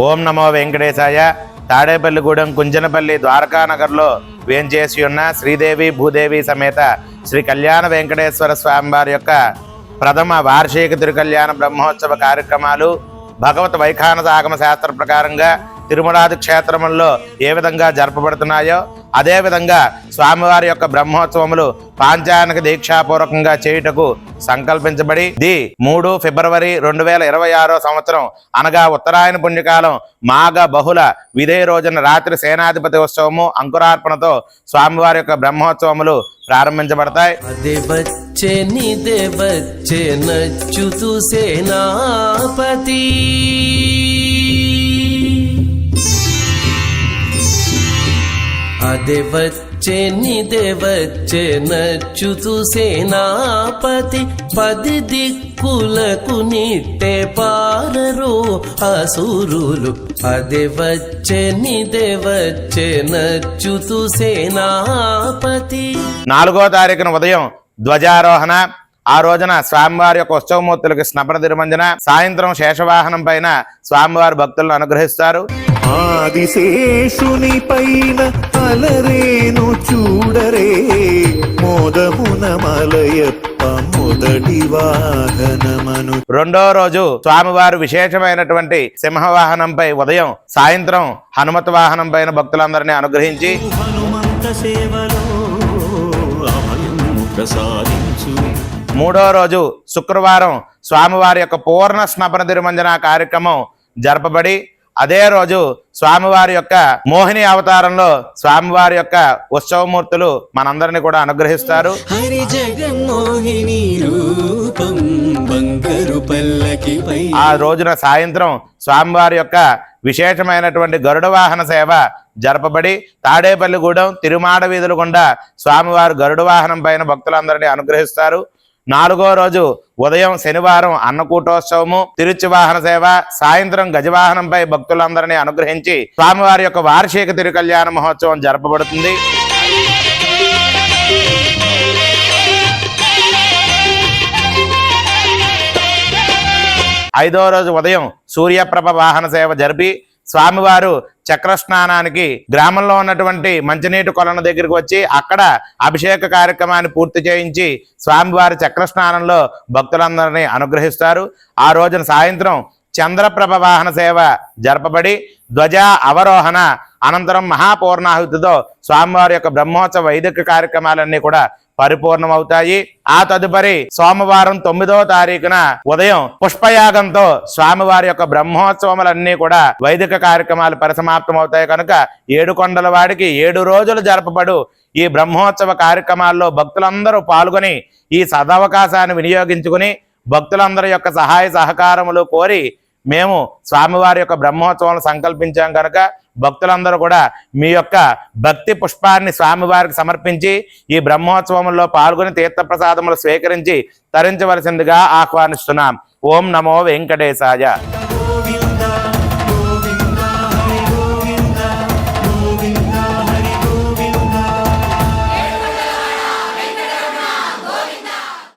ఓం నమో వెంకటేశాయ. తాడేపల్లిగూడెం కుంజనపల్లి ద్వారకానగర్లో వేంచేసి ఉన్న శ్రీదేవి భూదేవి సమేత శ్రీ కళ్యాణ వెంకటేశ్వర స్వామివారి యొక్క ప్రథమ వార్షిక తిరుకళ్యాణ బ్రహ్మోత్సవ కార్యక్రమాలు భగవత్ వైఖానసాగమ శాస్త్ర ప్రకారంగా తిరుమలాది క్షేత్రముల్లో ఏ విధంగా జరపబడుతున్నాయో అదేవిధంగా స్వామివారి యొక్క బ్రహ్మోత్సవములు పాంచానక దీక్షాపూర్వకంగా చేయుటకు సంకల్పించబడి ది మూడు ఫిబ్రవరి రెండు వేల ఇరవై ఆరో సంవత్సరం. అనగా ఉత్తరాయణ పుణ్యకాలం మాఘ బహుళ విదే రోజున రాత్రి సేనాధిపతి ఉత్సవము అంకురార్పణతో స్వామివారి యొక్క బ్రహ్మోత్సవములు ప్రారంభించబడతాయి. నచ్చుతూ సేనాపతి. అదే వచ్చే నిదే వచ్చే నచ్చుతూ సేనాపతి పది దిక్కులకు నిట్టే పారరు అసురులు. అదే వచ్చే నిదే వచ్చే నచ్చుతూ సేనాపతి. నాలుగో తారీఖున ఉదయం ధ్వజారోహణ ఆ రోజున స్వామివారి యొక్క ఉత్సవమూర్తులకు స్నపన తిరుమంజన సాయంత్రం శేషవాహనం పైన స్వామివారి భక్తులను అనుగ్రహిస్తారు. ఆదిశేషుని పైన అలరేను చూడరే. మోదమున మలయప్ప మొదటి వాహనమను. రెండో రోజు స్వామివారు విశేషమైనటువంటి సింహవాహనంపై ఉదయం సాయంత్రం హనుమత్ వాహనం పైన భక్తులందరినీ అనుగ్రహించి హనుమంత సేవలో అమలు ప్రసాదించు. మూడో రోజు శుక్రవారం స్వామివారి యొక్క పూర్ణ స్నపన తిరుమంజన కార్యక్రమం జరపబడి అదే రోజు స్వామివారి యొక్క మోహిని అవతారంలో స్వామివారి యొక్క ఉత్సవమూర్తులు మనందరినీ కూడా అనుగ్రహిస్తారు. ఆ రోజున సాయంత్రం స్వామివారి యొక్క విశేషమైనటువంటి గరుడ వాహన సేవ జరపబడి తాడేపల్లిగూడెం తిరుమాడ వీధుల గుండా స్వామివారు గరుడ వాహనం పైన భక్తులందరినీ అనుగ్రహిస్తారు. నాలుగో రోజు ఉదయం శనివారం అన్నకూటోత్సవము తిరుచి వాహన సేవ సాయంత్రం గజవాహనంపై భక్తులందరినీ అనుగ్రహించి స్వామివారి యొక్క వార్షిక తిరుకల్యాణ మహోత్సవం జరపబడుతుంది. ఐదో రోజు ఉదయం సూర్యప్రభ వాహన సేవ జరిపి స్వామివారు చక్ర స్నానానికి గ్రామంలో ఉన్నటువంటి మంచినీటి కొలను దగ్గరికి వచ్చి అక్కడ అభిషేక కార్యక్రమాన్ని పూర్తి చేయించి స్వామివారి చక్ర స్నానంలో భక్తులందరినీ అనుగ్రహిస్తారు. ఆ రోజున సాయంత్రం చంద్రప్రభ వాహన సేవ జరపబడి ధ్వజ అవరోహణ అనంతరం మహాపూర్ణాహుతితో స్వామివారి యొక్క బ్రహ్మోత్సవ వైదిక కార్యక్రమాలన్నీ కూడా పరిపూర్ణమవుతాయి. ఆ తదుపరి సోమవారం తొమ్మిదవ తారీఖున ఉదయం పుష్పయాగంతో స్వామివారి యొక్క బ్రహ్మోత్సవములన్నీ కూడా వైదిక కార్యక్రమాలు పరిసమాప్తమవుతాయి. కనుక ఏడు కొండల వాడికి ఏడు రోజులు జరపబడు ఈ బ్రహ్మోత్సవ కార్యక్రమాల్లో భక్తులందరూ పాల్గొని ఈ సదవకాశాన్ని వినియోగించుకుని భక్తులందరి యొక్క సహాయ సహకారములు కోరి మేము స్వామివారి యొక్క బ్రహ్మోత్సవం సంకల్పించాం. కనుక భక్తులందరూ కూడా మీ యొక్క భక్తి పుష్పాన్ని స్వామివారికి సమర్పించి ఈ బ్రహ్మోత్సవంలో పాల్గొని తీర్థప్రసాదములు స్వీకరించి తరించవలసిందిగా ఆహ్వానిస్తున్నాం. ఓం నమో వెంకటేశాయ.